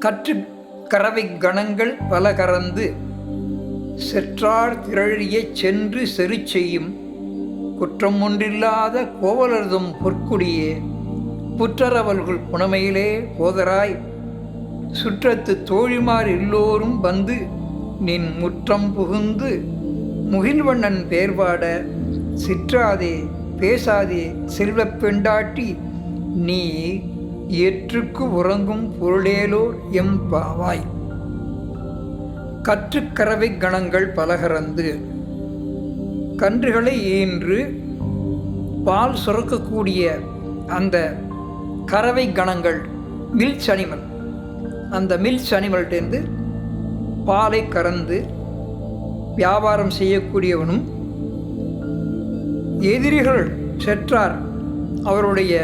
கற்று கறவை கணங்கள் பல கறந்து செற்றார் திரழியச் சென்று செரு செய்யும் குற்றம் ஒன்றில்லாத கோவலர்தும் பொற்குடியே புற்றரவல்கள் புனமையிலே போதராய் சுற்றத்து தோழிமார் எல்லோரும் வந்து நின் முற்றம் புகுந்து முகில்வண்ணன் பேர்பாட சிற்றாதே பேசாதே செல்வப் பெண்டாட்டி நீ ஏற்றுக்கு உறங்கும் பொருளேலோர் எம் பாவாய். கற்றுக்கறவை கணங்கள் பலகறந்து கன்றுகளை ஈன்று பால் சுரக்கக்கூடிய அந்த கறவை கணங்கள் மில்ச் அனிமல் அந்த மில்ச் அனிமல்டேருந்து பாலை கறந்து வியாபாரம் செய்யக்கூடியவனும் எதிரிகள் செற்றார் அவருடைய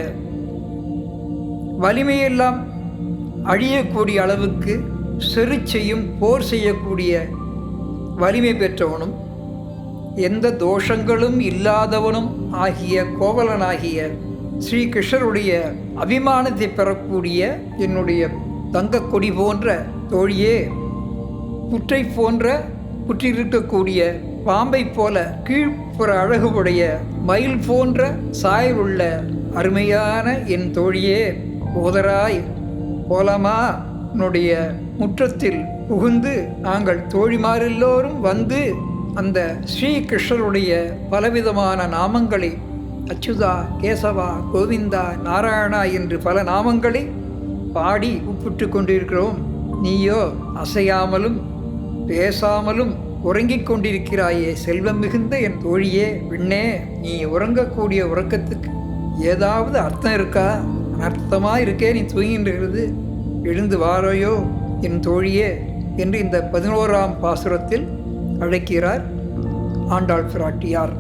வலிமையெல்லாம் அழியக்கூடிய அளவுக்கு செரு செய்யும் போர் செய்யக்கூடிய வலிமை பெற்றவனும் எந்த தோஷங்களும் இல்லாதவனும் ஆகிய கோவலனாகிய ஸ்ரீகிருஷ்ணருடைய அபிமானத்தை பெறக்கூடிய என்னுடைய தங்கக்கொடி போன்ற தோழியே புற்றை போன்ற புற்றிருக்கக்கூடிய பாம்பை போல கீழ்ப்புற அழகுடைய மயில் போன்ற சாயலுள்ள அருமையான என் தோழியே போதராய் போலாமா உன்னுடைய முற்றத்தில் புகுந்து நாங்கள் தோழிமாரெல்லோரும் வந்து அந்த ஸ்ரீகிருஷ்ணருடைய பலவிதமான நாமங்களை அச்சுதா கேசவா கோவிந்தா நாராயணா என்று பல நாமங்களை பாடி உப்புட்டு கொண்டிருக்கிறோம். நீயோ அசையாமலும் பேசாமலும் உறங்கிக் கொண்டிருக்கிறாயே செல்வம் மிகுந்த என் தோழியே விண்ணே நீ உறங்கக்கூடிய உறக்கத்துக்கு ஏதாவது அர்த்தம் இருக்கா? அனர்த்தமாக இருக்கே நீ தூங்கின்றது எழுந்து வாரோயோ என் தோழியே என்று இந்த பதினோராம் பாசுரத்தில் அழைக்கிறார் ஆண்டாள் பிராட்டியார்.